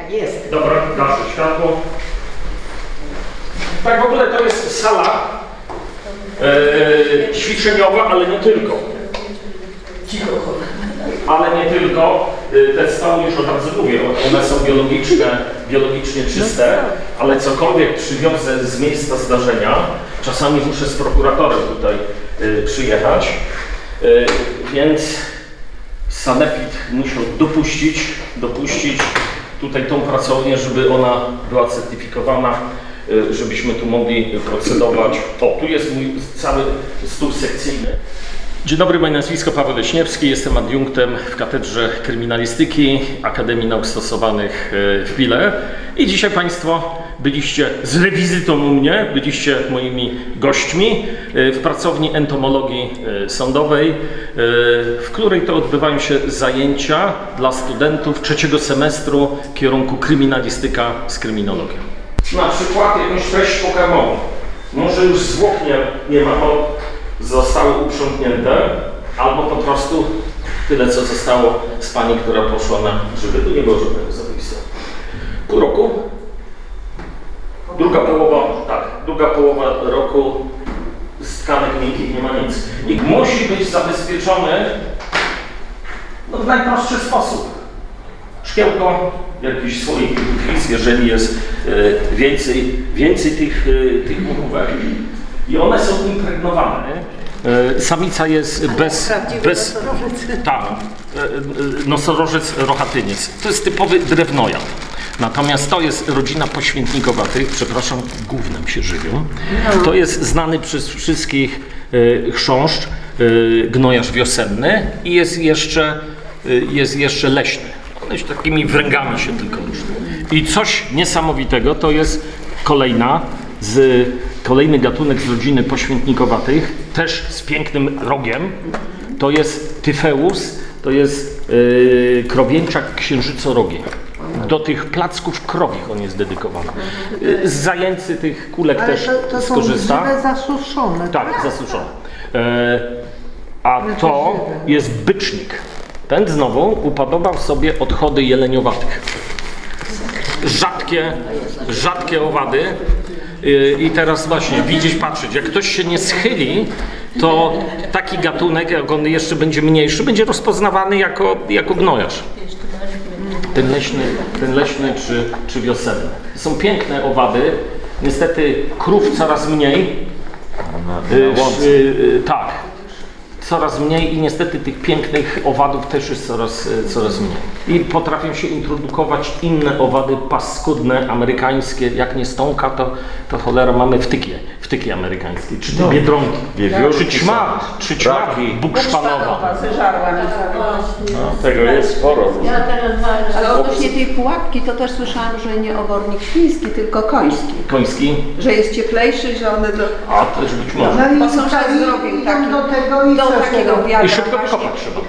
Tak jest. Dobra, gaszę światło. Tak w ogóle to jest sala e, ćwiczeniowa, ale nie tylko. Cicho, Ale nie tylko. E, Te stoły już od razu mówię, one są biologiczne, biologicznie czyste, ale cokolwiek przywiozę z miejsca zdarzenia, czasami muszę z prokuratorem tutaj e, przyjechać, e, więc Sanepid musiał dopuścić, dopuścić tutaj tą pracownię, żeby ona była certyfikowana, y, żebyśmy tu mogli procedować. O, tu jest mój cały stół sekcyjny. Dzień dobry, moje nazwisko Paweł Leśniewski, jestem adiunktem w Katedrze Kryminalistyki Akademii Nauk Stosowanych y, w Pile i dzisiaj Państwo byliście z rewizytą u mnie, byliście moimi gośćmi y, w pracowni entomologii y, sądowej, y, w której to odbywają się zajęcia dla studentów trzeciego semestru kierunku kryminalistyka z kryminologią. Na przykład jakąś treść pokarmową. Może już zwłok nie, nie ma, bo zostały uprzątnięte, albo po prostu tyle, co zostało z pani, która poszła na grzyby. Tu nie było żadnego zapisu. Pół roku Druga połowa, tak, druga połowa roku z tkanek miękkich nie ma nic. I musi być zabezpieczony no, w najprostszy sposób. Szkiełko, jakiś słoik krwic, jeżeli jest e, więcej, więcej tych, e, tych muchówek. I one są impregnowane. E, samica jest bez... Bez tak, nosorożec rochatyniec. To jest typowy drewnojad. Natomiast to jest rodzina poświętnikowatych, przepraszam, gównem się żywią. To jest znany przez wszystkich chrząszcz, e, gnojarz wiosenny i jest jeszcze, e, jest jeszcze leśny. One się takimi wręgami się tylko różnią. I coś niesamowitego to jest kolejna z kolejny gatunek z rodziny poświętnikowatych, też z pięknym rogiem. To jest tyfeus, to jest yy, krowieńczak księżycorogi. Do tych placków krowich on jest dedykowany. Z zajęcy tych kulek Ale też to, to są skorzysta. grzywe zasuszone. Tak, zasuszone. E, a to jest bycznik. Ten znowu upodobał sobie odchody jeleniowatych. Rzadkie, rzadkie owady. Y, I teraz właśnie widzieć, patrzeć, jak ktoś się nie schyli, to taki gatunek, jak on jeszcze będzie mniejszy, będzie rozpoznawany jako, jako gnojarz. Ten leśny, ten leśny czy, czy wiosenny. Są piękne owady. Niestety krów coraz mniej. Y, y, y, tak. Coraz mniej i niestety tych pięknych owadów też jest coraz, y, coraz mniej. I potrafią się introdukować inne owady paskudne, amerykańskie. Jak nie stąka, to, to cholera mamy wtykie, wtyki amerykańskie. Czy te biedronki, czy ćma, czy ćma bukszpanowa. Zeżarła na Tego jest sporo. Ale odnośnie tej pułapki, to też słyszałam, że nie obornik świński, tylko koński. Koński, Że jest cieplejszy, że one do, a też być może. No i Posążek tak zrobił taki- do tego i do takiego I wiadra szybko właśnie, wykopać trzeba.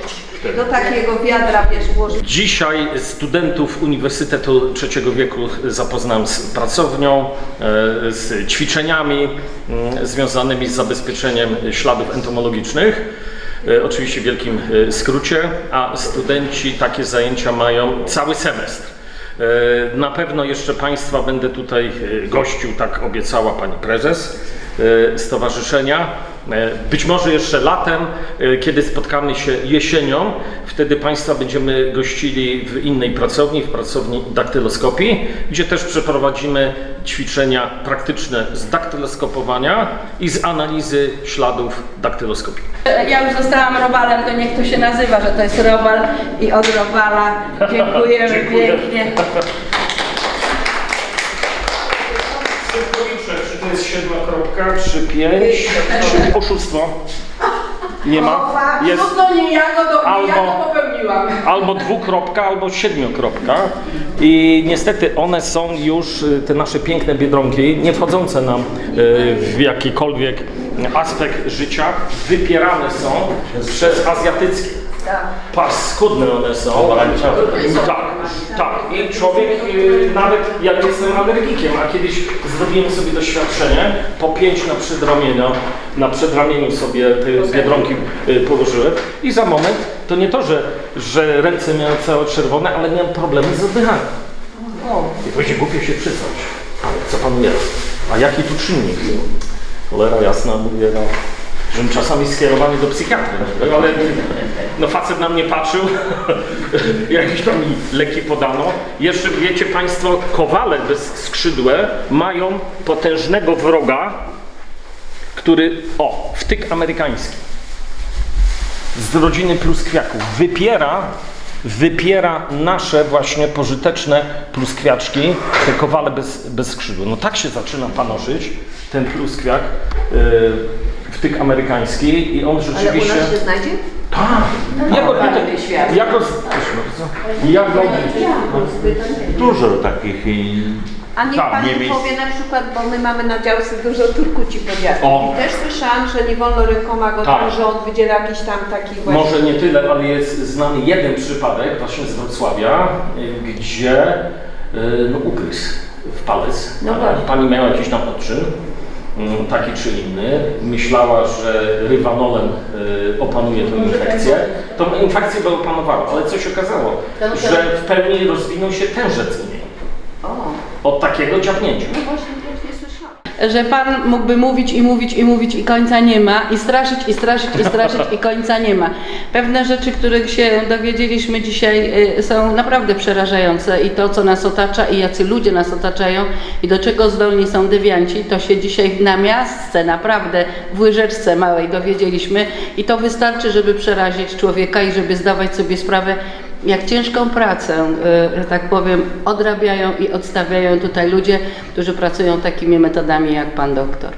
do takiego wiadra, wiesz, włożyć. Dzisiaj studentów Uniwersytetu III wieku zapoznałem z pracownią, e, z ćwiczeniami mm, związanymi z zabezpieczeniem śladów entomologicznych. E, Oczywiście w wielkim e, skrócie, a studenci takie zajęcia mają cały semestr. Na pewno jeszcze Państwa będę tutaj gościł, tak obiecała Pani Prezes Stowarzyszenia. E, Być może jeszcze latem, e, kiedy spotkamy się jesienią, wtedy Państwa będziemy gościli w innej pracowni, w pracowni daktyloskopii, gdzie też przeprowadzimy ćwiczenia praktyczne z daktyloskopowania i z analizy śladów daktyloskopii. Ja już zostałam robalem, to niech to się nazywa, że to jest robal i od robala. Dziękujemy Dziękuję. pięknie. Jest siedma kropka, czy pięć, czy oszustwo. Nie ma. Jest No to nie ja go, do, ja Albo- to popełniłam. albo dwukropka, albo siedmiokropka. I niestety one są już, y, te nasze piękne biedronki, nie wchodzące nam y, w jakikolwiek aspekt życia, wypierane są przez azjatyckie. Paskudne one są. Tak, tak. I człowiek, y, nawet ja jestem alergikiem, a kiedyś zrobiłem sobie doświadczenie, po pięć na przedramieniu, na przedramieniu sobie te biedronki y, położyłem i za moment, to nie to, że, że ręce miałem całe czerwone, ale miałem problemy z oddychaniem. I później głupio się przyznać. Ale co panu jest? A jaki tu czynnik? Cholera jasna, mówię, no, żebym czasami skierowany do psychiatry, ale no facet na mnie patrzył, jakieś tam leki podano. Jeszcze wiecie państwo, kowale bezskrzydłe mają potężnego wroga, który, o, wtyk amerykański z rodziny pluskwiaków wypiera, wypiera nasze właśnie pożyteczne pluskwiaczki, te kowale bez, bez skrzydła. No tak się zaczyna panoszyć ten pluskwiak, yy, wtyk amerykański i on Ale u rzeczywiście... nas się znajdzie? Tak! Ja go, Bardzo świat. ja go, proszę bardzo. ja go, Dużo takich i A niech Tak, Pani nie miejsc- powie na przykład, bo my mamy na działce dużo turkuci. O. I też słyszałam, że nie wolno rękoma go Tak. tam rząd wydziela jakiś tam taki właśnie... Może nie tyle, ale jest znany jeden przypadek właśnie z Wrocławia, y, gdzie y, no, ugryzł w palec. No A właśnie. Pani miała jakiś tam odczyn, taki czy inny. Myślała, że rywanolem y, opanuje tę infekcję. Tą infekcję by opanowała, ale co się okazało? Że w pełni rozwinął się tężec u niej. Od takiego dziabnięcia. Że Pan mógłby mówić i mówić i mówić i końca nie ma, i straszyć, i straszyć, i straszyć i końca nie ma. Pewne rzeczy, których się dowiedzieliśmy dzisiaj y, są naprawdę przerażające i to, co nas otacza i jacy ludzie nas otaczają i do czego zdolni są dewianci, to się dzisiaj na miastce, naprawdę w łyżeczce małej dowiedzieliśmy i to wystarczy, żeby przerazić człowieka i żeby zdawać sobie sprawę, jak ciężką pracę, y, że tak powiem, odrabiają i odstawiają tutaj ludzie, którzy pracują takimi metodami jak pan doktor.